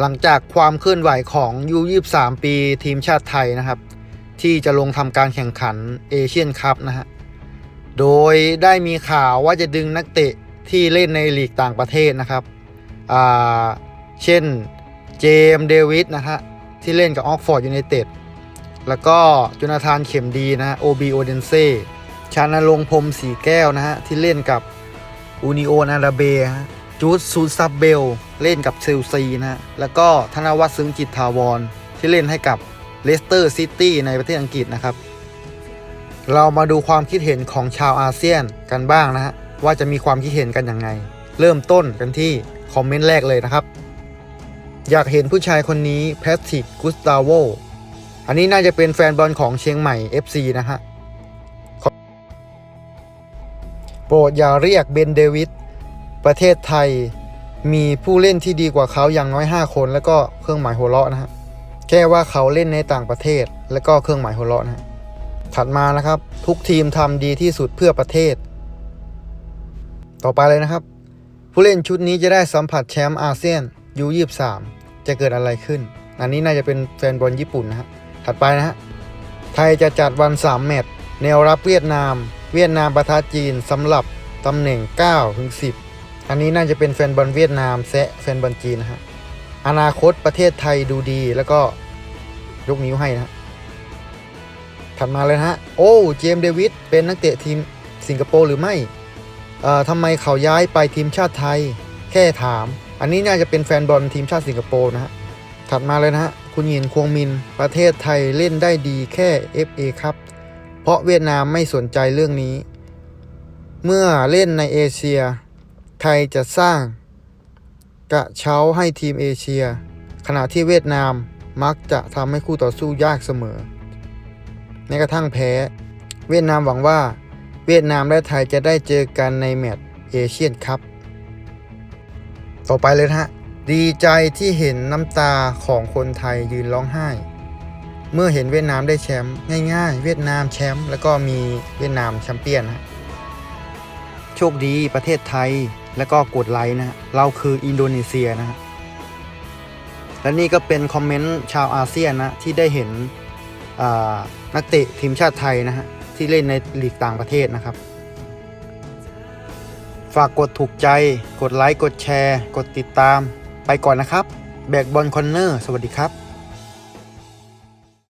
หลังจากความเคลื่อนไหวของยู23 ปีทีมชาติไทยนะครับ ที่จะลงทำการแข่งขันเอเชียนคัพนะฮะ โดยได้มีข่าวว่าจะดึงนักเตะที่เล่นในลีกต่างประเทศนะครับอ่าเช่นเจมส์เดวิสนะฮะ ที่เล่นกับออกฟอร์ดยูไนเต็ด แล้วก็จุนาธานเข็มดีนะฮะโอบีโอเดนเซ่ชานรงพรมสีแก้วนะฮะ ที่เล่นกับอูนิโอนาราเบฮะ จูดซูซับเบล เล่นกับเซลซีนะฮะ แล้วก็ธนวัฒน์ซึ้งจิตทาวร ที่เล่นให้กับเลสเตอร์ซิตี้ในประเทศอังกฤษนะครับ เรามาดูความคิดเห็นของชาวอาเซียนกันบ้างนะฮะ ว่าจะมีความคิดเห็นกันยังไง เริ่มต้นกันที่คอมเมนต์แรกเลยนะครับ อยากเห็นผู้ชายคนนี้แพทริกกุสตาโวอันนี้น่าจะเป็นแฟนบอลของเชียงใหม่ FC นะฮะโปรดอย่าเรียกเบนเดวิด ประเทศไทยมีผู้เล่นที่ดีกว่าเขาอย่างน้อย 5 คน แล้วก็เครื่องหมายหัวเราะนะฮะแค่ว่าเขาเล่นในต่างประเทศ แล้วก็เครื่องหมายหัวเราะนะฮะถัดมานะครับ ทุกทีมทำดีที่สุดเพื่อประเทศ ต่อไปเลยนะครับ ผู้เล่นชุดนี้จะได้สัมผัสแชมป์อาเซียนยู23จะเกิดอะไรขึ้น อันนี้น่าจะเป็นแฟนบอลญี่ปุ่นนะฮะถัดไปนะฮะไทยจะจัดวัน 3 แมตช์แนวรับเวียดนาม เวียดนามประทะจีนสำหรับตำแหน่ง9ถึง10 อันนี้น่าจะเป็นแฟนบอลเวียดนามแซะแฟนบอลจีนนะฮะอนาคตประเทศไทยดูดีแล้วก็ยกนิ้วให้นะฮะถัดมาเลยนะฮะ โอ้ เจมส์เดวิดเป็นนักเตะทีมสิงคโปร์หรือไม่เอ่อทำไมเขาย้ายไปทีมชาติไทย แค่ถาม อันนี้น่าจะเป็นแฟนบอลทีมชาติสิงคโปร์นะฮะ ถัดมาเลยนะฮะ คุณหยินควงมิน ประเทศไทยเล่นได้ดีแค่ FA ครับ เพราะเวียดนามไม่สนใจเรื่องนี้ เมื่อเล่นในเอเชีย ทยจะสร้างกระเช้าให้ทีมเอเชีย ขณะที่เวียดนามมักจะทำให้คู่ต่อสู้ยากเสมอแม้กระทั่งแพ้ เวียดนามหวังว่า เวียดนามและไทยจะได้เจอกันในแมตช์เอเชียนคัพต่อไปเลยฮะ ดีใจที่เห็นน้ำตาของคนไทยยืนร้องไห้ เมื่อเห็นเวียดนามได้แชมป์ง่าย ๆ เวียดนามแชมป์แล้วก็มีเวียดนามแชมเปี้ยนฮะโชคดีประเทศไทย แล้วก็กดไลค์นะ เราคืออินโดนีเซียนะฮะและนี่ก็เป็นคอมเมนต์ชาวอาเซียนนะ ที่ได้เห็นนักเตะทีมชาติไทยนะฮะ ที่เล่นในลีกต่างประเทศนะครับ ฝากกดถูกใจ กดไลค์ กดแชร์ กดติดตาม ไปก่อนนะครับ แบกบอลคอนเนอร์ สวัสดีครับ